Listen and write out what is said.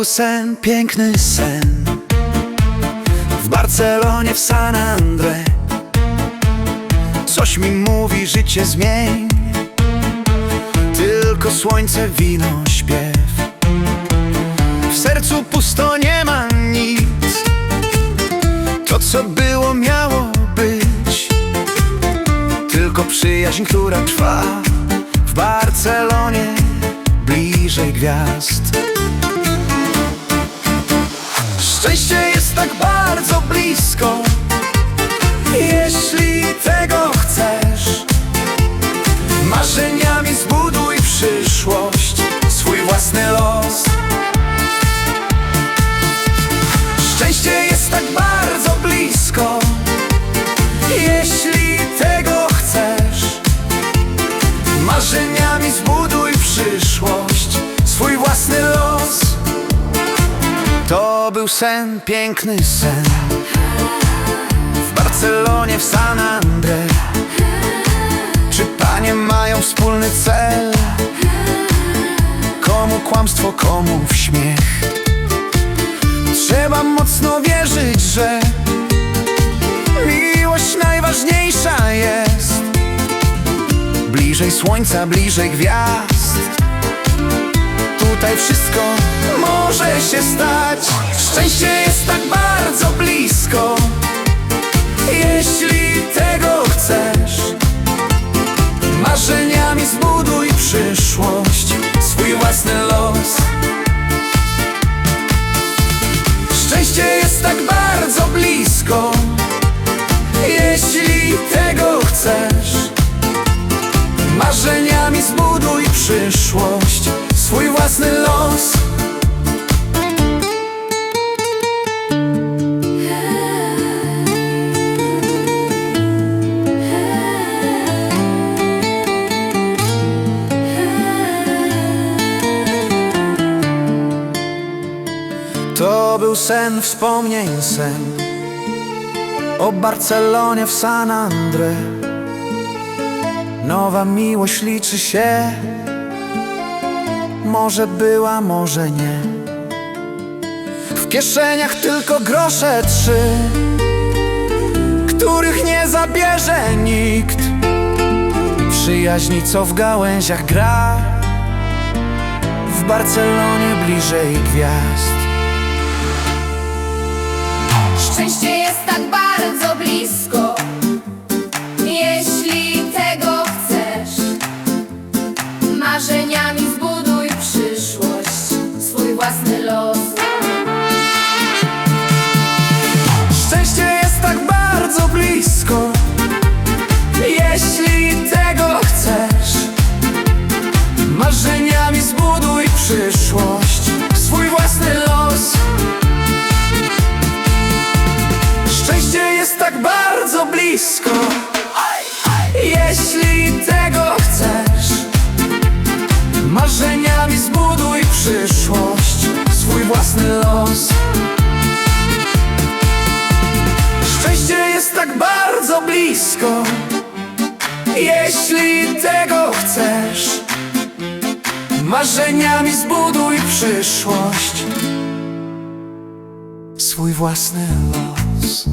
był sen, piękny sen. W Barcelonie, w San Andre Coś mi mówi, życie zmień Tylko słońce, wino, śpiew. W sercu pusto, nie ma nic. To co było, miało być. Tylko przyjaźń, która trwa W Barcelonie, bliżej gwiazd tak bardzo był sen, piękny sen. W Barcelonie, w San Andre Czy panie mają wspólny cel? Komu kłamstwo, komu w śmiech? Trzeba mocno wierzyć, że Miłość najważniejsza jest. Bliżej słońca, bliżej gwiazd. Tutaj wszystko może się stać Szczęście jest tak bardzo blisko. Jeśli tego chcesz Marzeniami zbuduj przyszłość Swój własny los. Szczęście jest tak bardzo blisko. Jeśli tego chcesz Marzeniami zbuduj przyszłość był sen wspomnień sen. O Barcelonie w San Andre Nowa miłość liczy się. Może była, może nie. W kieszeniach tylko grosze trzy Których nie zabierze nikt. Przyjaźni, co w gałęziach gra. W Barcelonie bliżej gwiazd Szczęście jest tak bardzo blisko, jeśli tego chcesz. Marzeniami zbuduj przyszłość, swój własny los. Jeśli tego chcesz Marzeniami zbuduj przyszłość Swój własny los. Szczęście jest tak bardzo blisko. Jeśli tego chcesz Marzeniami zbuduj przyszłość Swój własny los